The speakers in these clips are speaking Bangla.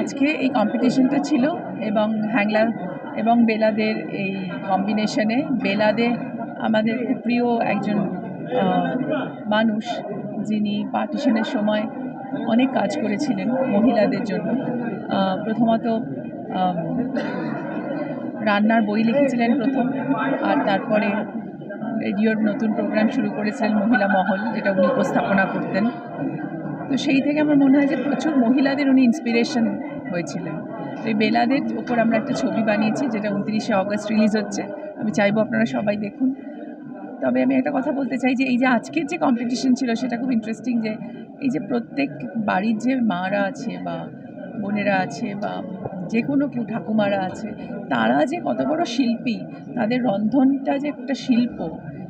আজকে এই কম্পিটিশনটা ছিল এবং হ্যাংলা এবং বেলাদের এই কম্বিনেশনে বেলাদে আমাদের প্রিয় একজন মানুষ যিনি পার্টিশনের সময় অনেক কাজ করেছিলেন মহিলাদের জন্য। প্রথমত রান্নার বই লিখেছিলেন প্রথম আর তারপরে রেডিওর নতুন প্রোগ্রাম শুরু করেছিলেন মহিলা মহল, যেটা উনি উপস্থাপনা করতেন। তো সেই থেকে আমার মনে হয় যে প্রচুর মহিলাদের উনি ইন্সপিরেশন হয়েছিলেন। তো এই বেলাদের ওপর আমরা একটা ছবি বানিয়েছি, যেটা উনত্রিশে অগস্ট রিলিজ হচ্ছে। আমি চাইব আপনারা সবাই দেখুন। তবে আমি একটা কথা বলতে চাই যে, এই যে আজকের যে কম্পিটিশন ছিল, সেটা খুব ইন্টারেস্টিং যে, এই যে প্রত্যেক বাড়ির যে মারা আছে বা বোনেরা আছে বা যে কোনো কেউ, ঠাকুমারা আছে, তারা যে কত বড় শিল্পী, তাদের রন্ধনটা যে একটা শিল্প,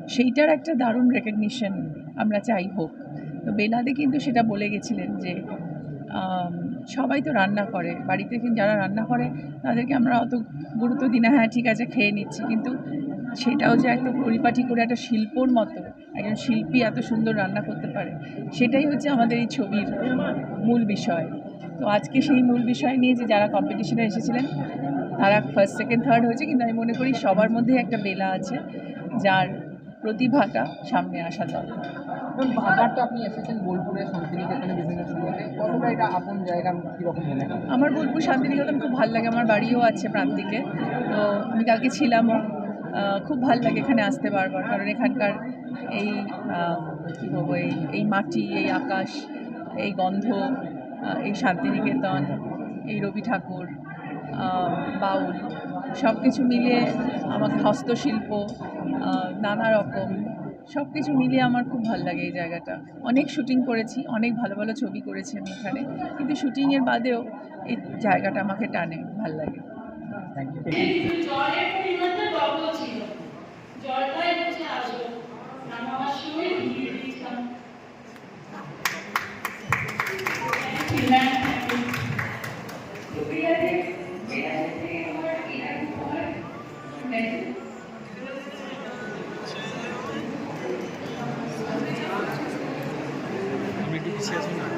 সেইটার একটা দারুণ রেকগনিশন আমরা চাই হোক তো বেলাদে কিন্তু সেটা বলে গেছিলেন যে সবাই তো রান্না করে। বাড়িতে কিন্তু যারা রান্না করে, তাদেরকে আমরা অত গুরুত্ব দিই না হ্যাঁ ঠিক আছে, খেয়ে নিচ্ছি। কিন্তু সেটাও যে একটা পরিপাটি করে একটা শিল্পর মতো, একজন শিল্পী এত সুন্দর রান্না করতে পারে, সেটাই হচ্ছে আমাদের এই ছবির মূল বিষয়। তো আজকে সেই মূল বিষয় নিয়ে যে যারা কম্পিটিশনে এসেছিলেন, তারা ফার্স্ট সেকেন্ড থার্ড হয়েছে। কিন্তু আমি মনে করি সবার মধ্যেই একটা বেলা আছে, যার প্রতিভাটা সামনে আসা দরকার। বারবার তো আপনি এসেছেন বোলপুরে শান্তিনিকেতনে বিভিন্ন শুরুতে কতটা এটা আপন জায়গা কীরকম আমার বোলপুর শান্তিনিকেতন খুব ভালো লাগে আমার বাড়িও আছে প্রান্তিকে। তো আমি কালকে ছিলামও খুব ভালো লাগে এখানে আসতে বারবার কারণ এখানকার এই কী বলব এই এই মাটি এই আকাশ এই গন্ধ এই শান্তিনিকেতন এই রবি ঠাকুর বাউল। সব কিছু মিলিয়ে আমাকে হস্তশিল্প নানা রকম সব কিছু মিলিয়ে আমার খুব ভালো লাগে এই জায়গাটা। অনেক শুটিং করেছি অনেক ভালো ভালো ছবি করেছি আমি এখানে। কিন্তু শুটিংয়ের বাদেও এই জায়গাটা আমাকে টানে ভালো লাগে। থ্যাংক ইউ জলের পরিমাণটা ডবল ছিল জলটাই হচ্ছে আসল নামাবার সময় দিয়ে দিয়েছিলাম Thank you, ma'am. Thank you. তো বিড়ালে বিড়ালে থেকে আমার এরকম তোমার medal। বিড়ালে তো- বিড়ালে সম্বন্ধে লিখো কিন্তু। আমরা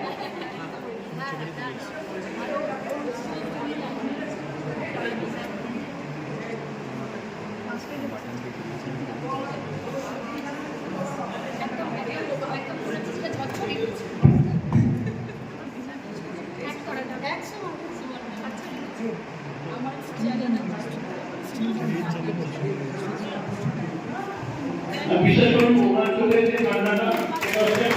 মিলে তুমি দেখো। বিশেষ করে